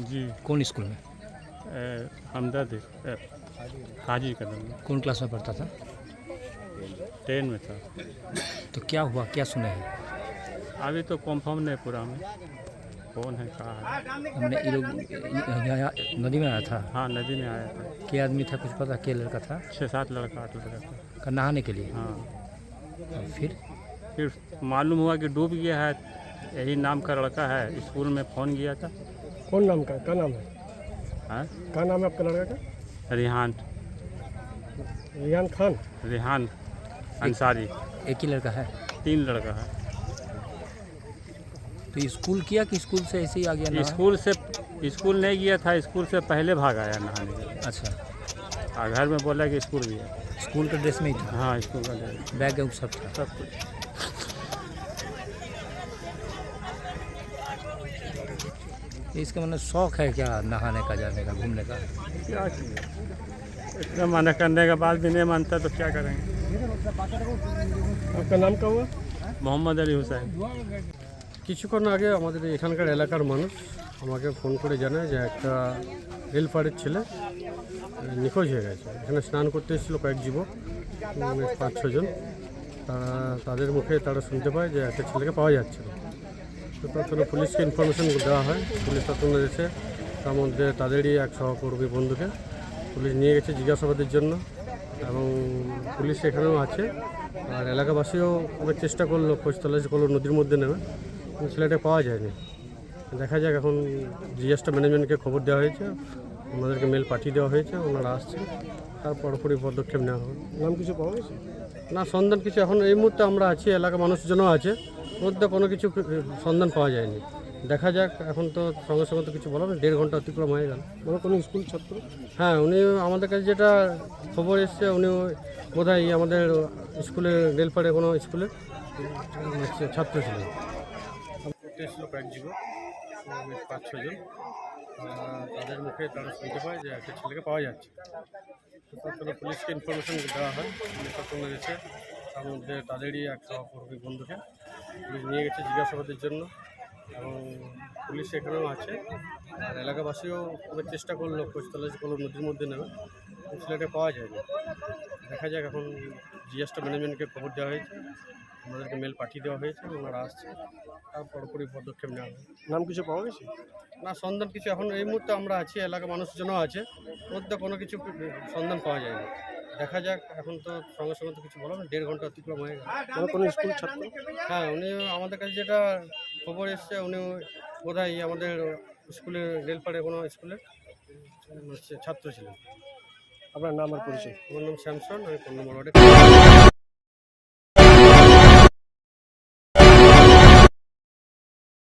जी। कौन स्कूल में? हमदर्द हाजी कदम में कौन क्लास में पढ़ता था? टेन में था। तो क्या हुआ? क्या सुना है? अभी तो कंफर्म नहीं पूरा में कौन है कहाँ है? हमने ये लोग यहाँ- नदी में आया था। हाँ नदी में आया था। क्या आदमी था कुछ पता क्या लड़का था? छः सात लड़का आठ लड़का था। का नहाने के लिए? हाँ। और फिर? फिर मालूम हुआ कि डूब गया है यही नाम का लड़का है स्कूल में फ़ोन किया था। कौन नाम का? क्या नाम है? हाँ? क्या नाम है आपका लड़का का? रिहान। रियान खान। रिहान अंसारी। एक ही लड़का है? तीन लड़का है। तो स्कूल किया कि स्कूल से ऐसे ही आ गया स्कूल से स्कूल नहीं गया था स्कूल से पहले भाग आया नहाने के अच्छा। और घर में बोला कि स्कूल गया। स्कूल का ड्रेस में ही था? हाँ स्कूल का ड्रेस। बैग है सब था? सब कुछ। तो इसका मतलब शौक है क्या नहाने का जाने का घूमने का? क्या इतना मना करने के बाद भी नहीं मानता तो क्या करेंगे? आपका नाम क्या हुआ? मोहम्मद अली हुसैन। কিছুক্ষণ আগে আমাদের এখানকার এলাকার মানুষ আমাকে ফোন করে জানায় যে একটা রেলপাড়ের ছেলে নিখোঁজ হয়ে গেছে। এখানে স্নান করতে এসেছিল কয়েক যুবক পাঁচ ছজন। তারা, তাদের মুখে তারা শুনতে পায় যে একটা ছেলেকে পাওয়া যাচ্ছে তো তখন পুলিশকে ইনফরমেশন দেওয়া হয়। পুলিশ তখন এসে তার মধ্যে তাদেরই এক সহকর্মী বন্ধুকে পুলিশ নিয়ে গেছে জিজ্ঞাসাবাদের জন্য এবং পুলিশ এখানেও আছে। আর এলাকাবাসীও অনেক চেষ্টা করল খোঁজ তলাশি করল, নদীর মধ্যে নেমে। ছেলেটা পাওয়া যায়নি। দেখা যাক এখন জিএসটা ম্যানেজমেন্টকে খবর দেওয়া হয়েছে। ওনাদেরকে মেল পাঠিয়ে দেওয়া হয়েছে ওনারা আসছে। তার পরপরই পদক্ষেপ নেওয়া হবে। নাম কিছু পাওয়া গেছে? না সন্ধান কিছু এখন এই মুহূর্তে আমরা আছি এলাকা মানুষজনও আছে। মধ্যে কোনো কিছু সন্ধান পাওয়া যায়নি। দেখা যাক এখন তো সঙ্গে সঙ্গে তো কিছু বলা দেড় ঘণ্টা অতিক্রম হয়ে গেল। মানে কোনো স্কুল ছাত্র? হ্যাঁ উনি আমাদের কাছে যেটা খবর এসছে উনি বোধহয় আমাদের স্কুলে রেলপাড়ে কোনো স্কুলে ছাত্র ছিলেন। করতে এসেছিল কয়েক যুবক পাঁচ ছজন তাদের মুখে তারা শুনতে পায় যে একটা ছেলেকে পাওয়া যাচ্ছে। তারপরে পুলিশকে ইনফরমেশন দেওয়া হয়। পুলিশ এসে তার মধ্যে তাদেরই এক সহকর্মী বন্ধুকে পুলিশ নিয়ে গেছে জিজ্ঞাসাবাদের জন্য। এবং পুলিশ এখানেও আছে। আর এলাকাবাসীও চেষ্টা করল খোঁজ তলাশি করল নদীর মধ্যে নেবে ছেলেটা পাওয়া যায়নি। দেখা যাক এখন জিএসটা ম্যানেজমেন্টকে খবর দেওয়া হয়েছে। ওনাদেরকে মেল পাঠিয়ে দেওয়া হয়েছে ওনারা আসছে। তার পরপরই পদক্ষেপ নেওয়া হবে। নাম কিছু পাওয়া গেছে? না সন্ধান কিছু এখন এই মুহূর্তে আমরা আছি এলাকা মানুষজনও আছে। মধ্যে কোনো কিছু সন্ধান পাওয়া যায়নি। দেখা যাক এখন তো সঙ্গে সঙ্গে তো কিছু বলা না, দেড় ঘণ্টা অতিক্রম হয়ে গেল। কোনো স্কুল ছাত্র? হ্যাঁ উনি আমাদের কাছে যেটা খবর এসছে উনি বোধহয় আমাদের স্কুলের রেলপাড়ে কোনো স্কুলের ছাত্র ছিলেন। আপনার নাম আর পরিচয়? আমার নাম শ্যামসন আমি পনেরো নম্বর ওয়ার্ডে।